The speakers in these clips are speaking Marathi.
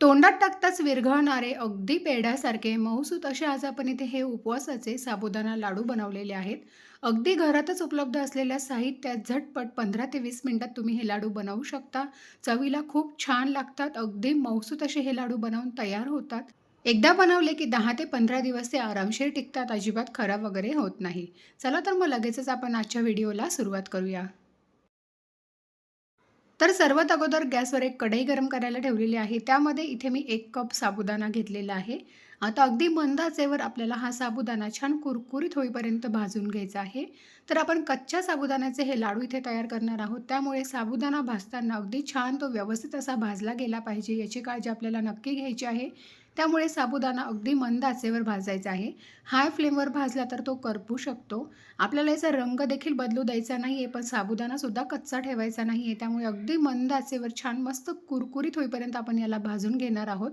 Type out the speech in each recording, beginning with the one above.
तोंडात टाकताच विरघळणारे अगदी पेढ्यासारखे मऊसूत असे आज आपण इथे हे उपवासाचे साबुदाणा लाडू बनवलेले आहेत. अगदी घरातच उपलब्ध असलेल्या साहित्यात झटपट पंधरा ते वीस मिनटात तुम्ही हे लाडू बनवू शकता. चवीला खूप छान लागतात. अगदी मऊसूत असे हे लाडू बनवून तयार होतात. एकदा बनवले की दहा ते पंधरा दिवस ते आरामशीर टिकतात. अजिबात खराब वगैरे होत नाही. चला तर मग लगेचच आपण आजच्या व्हिडिओला सुरुवात करूया. तर सर्वात अगोदर गॅसवर एक कढई गरम करायला ठेवलेली आहे. त्यामध्ये इथे मी एक कप साबुदाणा घेतलेला आहे. आता अगदी मंद आचेवर आपल्याला हा साबुदाणा छान कुरकुरीत होईपर्यंत भाजून घ्यायचा आहे. तर आपण कच्च्या साबुदाण्याचे हे लाडू इथे तयार करणार आहोत. त्यामुळे साबुदाणा भाजताना अगदी छान तो व्यवस्थित असा भाजला गेला पाहिजे याची काळजी आपल्याला नक्की घ्यायची आहे. त्यामुळे साबुदाणा अगदी मंद आचेवर भाजायचा आहे. हाय फ्लेमवर भाजला तर तो करपू शकतो. आपल्याला याचा रंग देखील बदलू द्यायचा नाही आहे पण साबुदाणासुद्धा कच्चा ठेवायचा नाही आहे त्यामुळे अगदी मंद आचेवर छान मस्त कुरकुरीत होईपर्यंत आपण याला भाजून घेणार आहोत.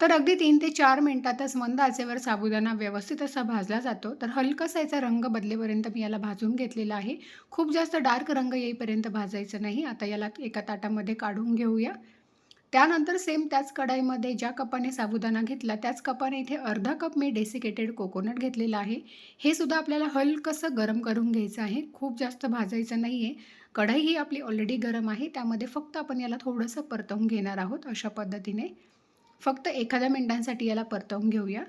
तर अगदी तीन ते चार मिनटातच मंद आचेवर साबुदाणा व्यवस्थित असा भाजला जातो. तर हलकासा याचा रंग बदलेपर्यंत मी याला भाजून घेतलेला आहे. खूप जास्त डार्क रंग येईपर्यंत भाजायचं नाही. आता याला एका ताटामध्ये काढून घेऊया. त्यानंतर सेम त्याच कढाईमध्ये ज्या कपाने साबुदाणा घेतला त्याच कपाने इथे अर्धा कप मी डेसिकेटेड कोकोनट घेतलेला आहे. हे सुद्धा आपल्याला हलकंसं गरम करून घ्यायचं आहे. खूप जास्त भाजायचं नाही आहे कढाई ही आपली ऑलरेडी गरम आहे. त्यामध्ये फक्त आपण याला थोडंसं परतवून घेणार आहोत अशा पद्धतीने. फक्त एखाद्या मिनटांसाठी याला परतवून घेऊया.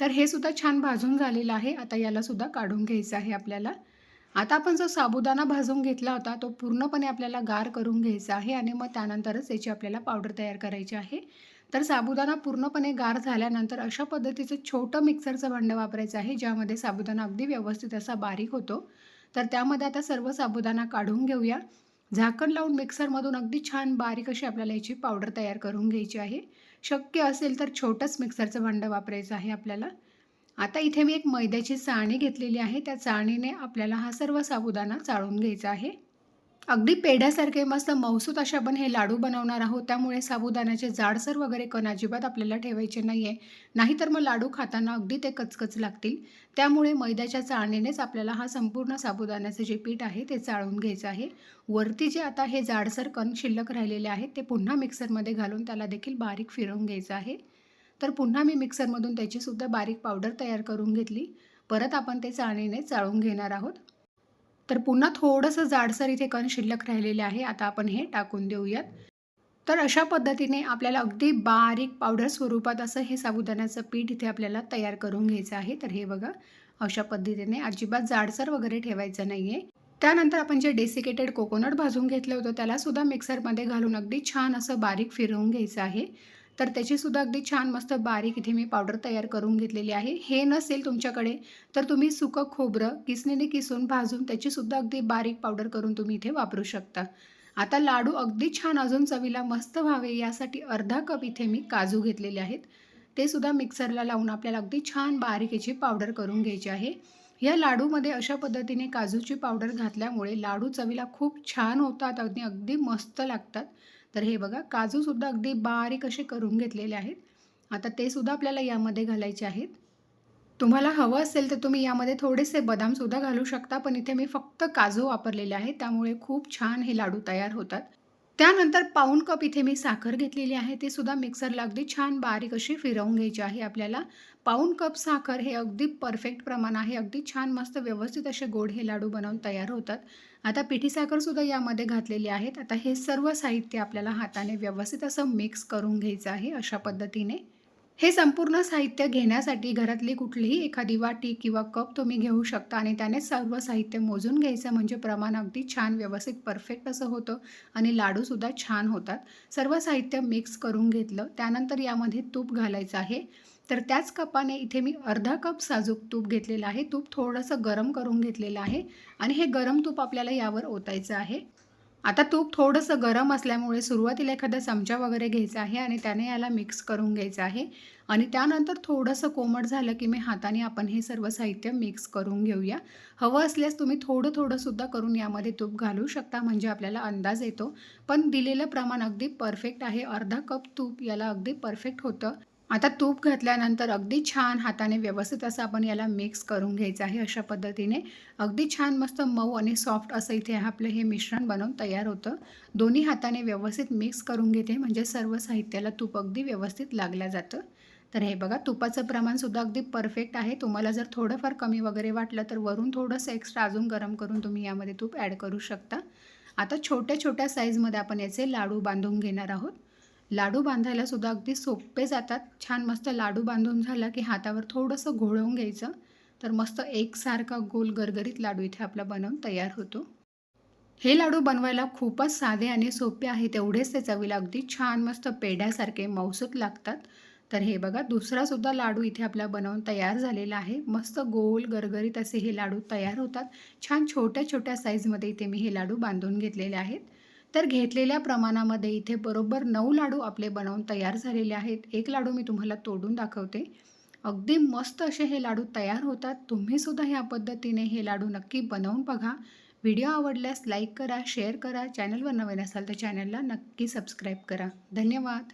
तर हे सुद्धा छान भाजून झालेलं आहे. आता यालासुद्धा काढून घ्यायचं आहे आपल्याला. आता आपण जो साबुदाणा भाजून घेतला होता तो पूर्णपणे आपल्याला गार करून घ्यायचा आहे आणि मग त्यानंतरच याची आपल्याला पावडर तयार करायची आहे. तर साबुदाणा पूर्णपणे गार झाल्यानंतर अशा पद्धतीचं छोटं मिक्सरचं भांडं वापरायचं आहे ज्यामध्ये साबुदाणा अगदी व्यवस्थित असा बारीक होतो. तर त्यामध्ये आता सर्व साबुदाणा काढून घेऊया. झाकण लावून मिक्सरमधून अगदी छान बारीक अशी आपल्याला याची पावडर तयार करून घ्यायची आहे. शक्य असेल तर छोटंच मिक्सरचं भांडं वापरायचं आहे आपल्याला. आता इथे मी एक मैद्याची चाळणी घेतलेली आहे. त्या चाळणीने आपल्याला हा सर्व साबुदाणा चाळून घ्यायचा आहे. अगदी पेढ्यासारखे मस्त मौसूत असे आपण हे लाडू बनवणार आहोत. त्यामुळे साबुदाण्याचे जाडसर वगैरे कण अजिबात आपल्याला ठेवायचे नाही आहे नाहीतर मग लाडू खाताना अगदी ते कचकच लागतील. त्यामुळे मैद्याच्या चाळणीनेच आपल्याला हा संपूर्ण साबुदाण्याचं जे पीठ आहे ते चाळून घ्यायचं आहे. वरती जे आता हे जाडसर कण शिल्लक राहिलेले आहेत ते पुन्हा मिक्सरमध्ये घालून त्याला देखील बारीक फिरवून घ्यायचं आहे. तर पुन्हा मी मिक्सरमधून त्याचीसुद्धा बारीक पावडर तयार करून घेतली. परत आपण ते चाळणीने चाळून घेणार आहोत. तर पुन्हा थोडंसं जाडसर इथे कण शिल्लक राहिलेले आहे. आता आपण हे टाकून देऊयात. तर अशा पद्धतीने आपल्याला अगदी बारीक पावडर स्वरूपात असं हे साबुदाण्याचं पीठ इथे आपल्याला तयार करून घ्यायचं आहे. तर हे बघा अशा पद्धतीने अजिबात जाडसर वगैरे ठेवायचं नाही आहे त्यानंतर आपण जे डेसिकेटेड कोकोनट भाजून घेतलं होतं त्यालासुद्धा मिक्सरमध्ये घालून अगदी छान असं बारीक फिरवून घ्यायचं आहे. तर त्याचीसुद्धा अगदी छान मस्त बारीक इथे मी पावडर तयार करून घेतलेली आहे. हे नसेल तुमच्याकडे तर तुम्ही सुकं खोबरं किसणीने किसून भाजून त्याचीसुद्धा अगदी बारीक पावडर करून तुम्ही इथे वापरू शकता. आता लाडू अगदी छान अजून चवीला मस्त व्हावे यासाठी अर्धा कप इथे मी काजू घेतलेले आहेत. ते सुद्धा मिक्सरला लावून आपल्याला अगदी छान बारीक याची पावडर करून घ्यायची आहे. या लाडूमध्ये अशा पद्धतीने काजूची पावडर घातल्यामुळे लाडू चवीला खूप छान होतात अगदी अगदी मस्त लागतात. तर हे बघा काजूसुद्धा अगदी बारीक असे करून घेतलेले आहेत. आता ते सुद्धा आपल्याला यामध्ये घालायचे आहेत. तुम्हाला हवं असेल तर तुम्ही यामध्ये थोडेसे बदामसुद्धा घालू शकता पण इथे मी फक्त काजू वापरलेले आहे त्यामुळे खूप छान हे लाडू तयार होतात. त्यानंतर पाऊण कप इथे मी साखर घेतलेली आहे. ते सुद्धा मिक्सरला अगदी छान बारीक अशी फिरवून घ्यायची आहे आपल्याला. पाऊण कप साखर हे अगदी परफेक्ट प्रमाण आहे. अगदी छान मस्त व्यवस्थित असे गोड हे लाडू बनवून तयार होतात. आता पिठी साखरसुद्धा यामध्ये घातलेली आहेत. आता हे सर्व साहित्य आपल्याला हाताने व्यवस्थित असं मिक्स करून घ्यायचं आहे अशा पद्धतीने. हे संपूर्ण साहित्य घेण्यासाठी घरातली कुठलीही एखादी वाटी किंवा कप तुम्ही घेऊ शकता आणि त्याने सर्व साहित्य मोजून घ्यायचं म्हणजे प्रमाण अगदी छान व्यवस्थित परफेक्ट असं होतं आणि लाडूसुद्धा छान होतात. सर्व साहित्य मिक्स करून घेतलं त्यानंतर यामध्ये तूप घालायचं आहे. तर त्याच कपाने इथे मी अर्धा कप साजूक तूप घेतलेलं आहे. तूप थोडंसं गरम करून घेतलेलं आहे आणि हे गरम तूप आपल्याला यावर ओतायचं आहे. आता तूप थोडंसं गरम असल्यामुळे सुरुवातीला एखादा चमचा वगैरे घ्यायचा आहे आणि त्याने याला मिक्स करून घ्यायचं आहे. आणि त्यानंतर थोडंसं कोमट झालं की मी हाताने आपण हे सर्व साहित्य मिक्स करून घेऊया. हवं असल्यास तुम्ही थोडं थोडंसुद्धा करून यामध्ये तूप घालू शकता म्हणजे आपल्याला अंदाज येतो. पण दिलेलं प्रमाण अगदी परफेक्ट आहे. अर्धा कप तूप याला अगदी परफेक्ट होतं. आता तूप घातल्यानंतर अगदी छान हाताने व्यवस्थित असं आपण याला मिक्स करून घ्यायचं आहे अशा पद्धतीने. अगदी छान मस्त मऊ आणि सॉफ्ट असं इथे आपलं हे मिश्रण बनवून तयार होतं. दोन्ही हाताने व्यवस्थित मिक्स करून घेते म्हणजे सर्व साहित्याला तूप अगदी व्यवस्थित लागलं जातं. तर हे बघा तुपाचं प्रमाणसुद्धा अगदी परफेक्ट आहे. तुम्हाला जर थोडंफार कमी वगैरे वाटलं तर वरून थोडंसं एक्स्ट्रा अजून गरम करून तुम्ही यामध्ये तूप ॲड करू शकता. आता छोट्या छोट्या साईजमध्ये आपण याचे लाडू बांधून घेणार आहोत. लाडू बांधायला सुद्धा अगदी सोपे जातात. छान मस्त लाडू बांधून झाला की हातावर थोडंसं घोळवून घ्यायचं. तर मस्त एकसारखा गोल गरगरीत लाडू इथे आपला बनवून तयार होतो. हे लाडू बनवायला खूपच साधे आणि सोपे आहे तेवढेच ते चवीला अगदी छान मस्त पेढ्यासारखे मौसूत लागतात. तर हे बघा दुसरासुद्धा लाडू इथे आपला बनवून तयार झालेला आहे. मस्त गोल गरगरीत असे हे लाडू तयार होतात. छान छोट्या छोट्या साईजमध्ये इथे मी हे लाडू बांधून घेतलेले आहेत. तर घेतलेल्या प्रमाणामध्ये इथे बरोबर नऊ लाडू आपले बनवून तयार झालेले आहेत. एक लाडू मी तुम्हाला तोडून दाखवते. अगदी मस्त असे हे लाडू तयार होतात. तुम्हीसुद्धा ह्या पद्धतीने हे लाडू नक्की बनवून बघा. व्हिडिओ आवडल्यास लाईक करा शेअर करा. चॅनलवर नवीन असाल तर चॅनलला नक्की सबस्क्राईब करा. धन्यवाद.